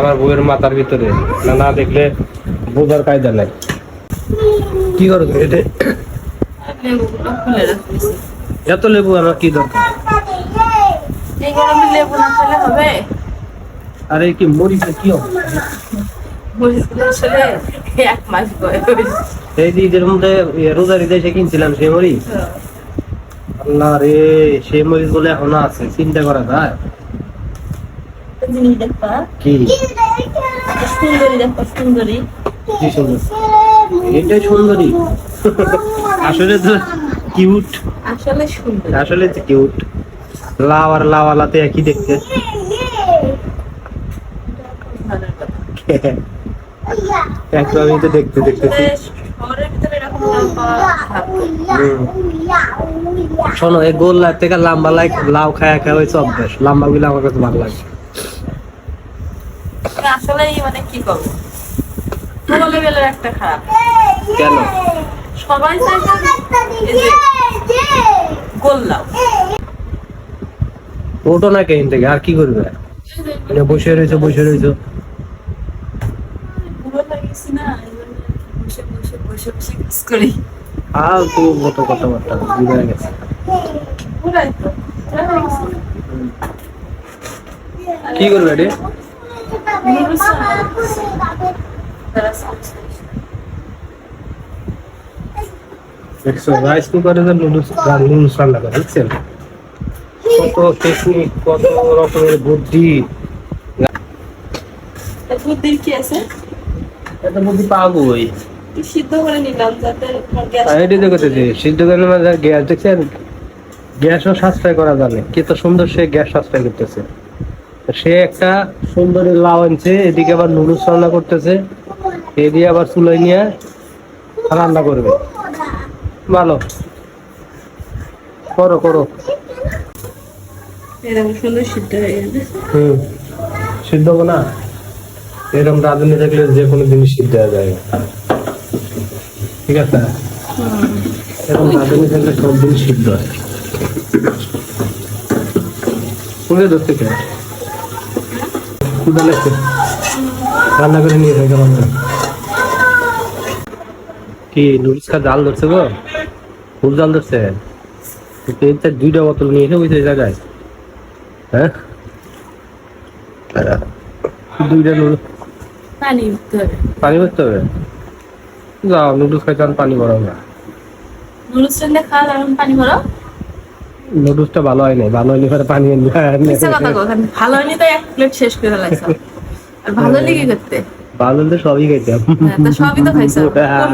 আমার বউয়ের মাথার ভিতরে। না না দেখলে বোঝার কায়দা নাই। কি করো এটা এত লেবু আমার কি দরকার? এই গরমে লেবু না খেলে হবে? আরে কি মরিচে কি হবে এক মাস এই যে ঈদের মধ্যে ইয়ে রোজার ঈদে এসে কিনছিলাম সেই মরিচ? আল্লাহ রে সেই মরিচ বলে এখনও আছে চিন্তা করা যায়? জিনিস দেখবা কি? সুন্দরী দেখবা সুন্দরী কি সুন্দর? এটাই সুন্দরী। আসলে তো কিউট আসলে সুন্দর। আসলে তো কিউট লাউ আর লাওয়ালাতে একই দেখতে। আমি তো দেখতে দেখতেছি। হুম। শোনো এই গোল থেকে লাম্বা লাই লাউ খায়া খাওয়া হয়েছে অভ্যাস লাম্বা গুলো আমার কাছে ভালো লাগে। আসলেই মানে কি করব কোনো লেভেলের একটা খারাপ। কেন? সবাই চাইছে ওটো না কেন থেকে আর কি করবে? মানে বসে রয়েছে বসে রয়েছে। আর তো মতো কথাবার্তা বুঝে গেছি। কি করবে রে? রাইস কুকারে যে নুডলস নুডলস রান্না করে বুঝছেন? কত টেকনিক কত রকমের বুদ্ধি। বুদ্ধির কি আছে? এত বুদ্ধি একটু সিদ্ধ করে নিলাম যাতে গ্যাস আর সিদ্ধ করে গ্যাস দেখছেন? গ্যাসও সাশ্রয় করা যাবে কে তো সুন্দর সে গ্যাস সাশ্রয় করতেছে। সে একটা সুন্দরী লাউ আনছে এদিকে আবার নুডলস রান্না করতেছে। এদিকে আবার চুলাই নিয়ে রান্না করবে। ভালো। করো করো। এরকম সুন্দর সিদ্ধ হয়ে হুম। সিদ্ধ না? এরকম রাঁধুনি থাকলে যে কোনো জিনিস সিদ্ধ হয়ে যায়। ঠিক আছে? এরকম রাঁধুনি থাকলে সব জিনিস সিদ্ধ হয়। কোথায় ধরতে ক্ষুদা লাগছে রান্না করে নিয়ে যাই কেমন কি খা জাল ধরছে গো? ফুল জাল ধরছে? তো এই দুইটা বোতল নিয়ে এসে ওই জায়গায় হ্যাঁ? দুইটা নুডলস পানি পানি ভরতে হবে? যাও নুডলস খাইতে পানি ভরাও না নুডলস খাওয়া পানি ভরো। নুডলসটা ভালো হয় নাই ভালো হইলে পরে পানি কো ভালো হয়নি তো এক প্লেট শেষ করে লাগছে আর ভালো লেগে করতে? ভালো হলে সবই খাইতাম। হ্যাঁ, সবই তো খাইছো। কোনটা হ্যাঁ।